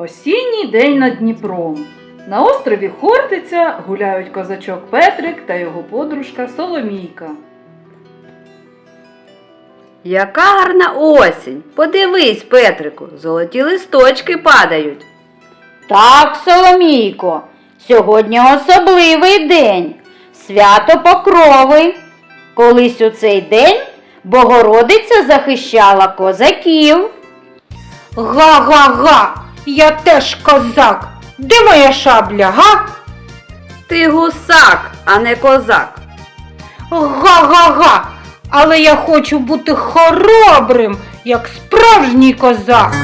Осінній день над Дніпром. На острові Хортиця гуляють козачок Петрик та його подружка Соломійка. Яка гарна осінь! Подивись, Петрику, золоті листочки падають. Так, Соломійко, сьогодні особливий день, свято Покрови. Колись у цей день Богородиця захищала козаків. Га-га-га, я теж козак. Де моя шабля, га? Ти гусак, а не козак. Га-га-га. Але я хочу бути хоробрим, як справжній козак.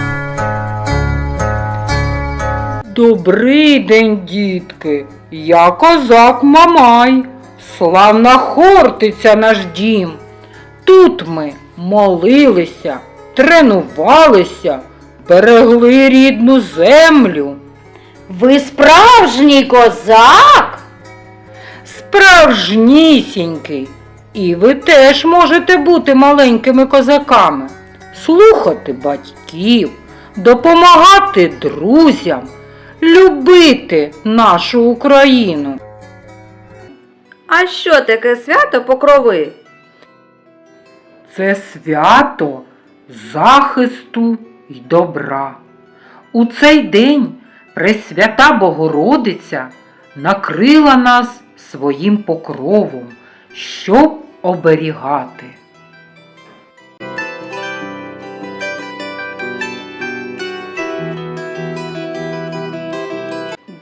Добрий день, дітки. Я козак Мамай. Славна Хортиця наш дім. Тут ми молилися, тренувалися, берегли рідну землю. Ви справжній козак? Справжнісінький. І ви теж можете бути маленькими козаками, слухати батьків, допомагати друзям, любити нашу Україну. А що таке свято покрови? Це свято захисту й добра. У цей день Пресвята Богородиця накрила нас своїм покровом, щоб оберігати.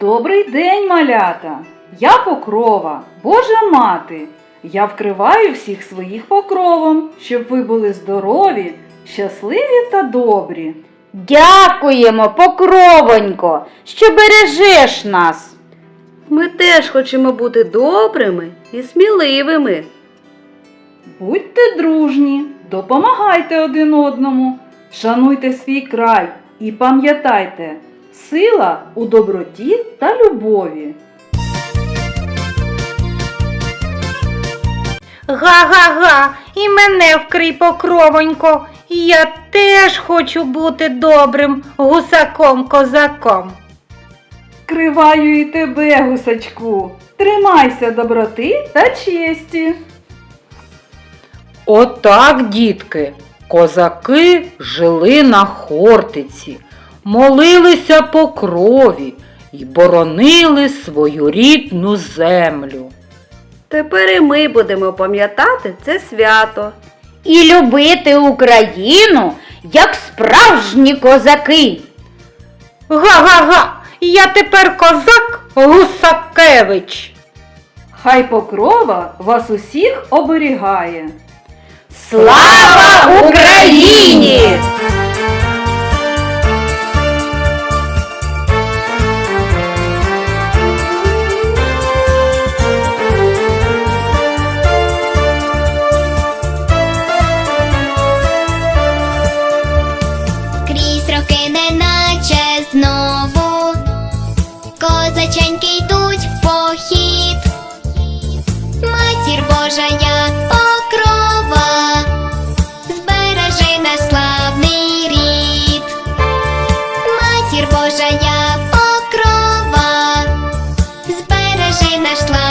Добрий день, малята! Я покрова, Божа мати. Я вкриваю всіх своїх покровом, щоб ви були здорові, щасливі та добрі. Дякуємо, покровонько, що бережеш нас. Ми теж хочемо бути добрими і сміливими. Будьте дружні, допомагайте один одному, шануйте свій край і пам'ятайте, сила у доброті та любові. Га-га-га, і мене вкрий покровонько. Я теж хочу бути добрим гусаком-козаком. Криваю і тебе, гусачку, тримайся доброти та честі. Отак, дітки, козаки жили на Хортиці, молилися по крові і боронили свою рідну землю. Тепер і ми будемо пам'ятати це свято. І любити Україну, як справжні козаки. Га-га-га, я тепер козак Гусакевич. Хай покрова вас усіх оберігає. Слава Україні! Язиченьки йдуть в похід, матір Божа я покрова, збережи на славний рід, матір Божа я покрова, збережи на славний.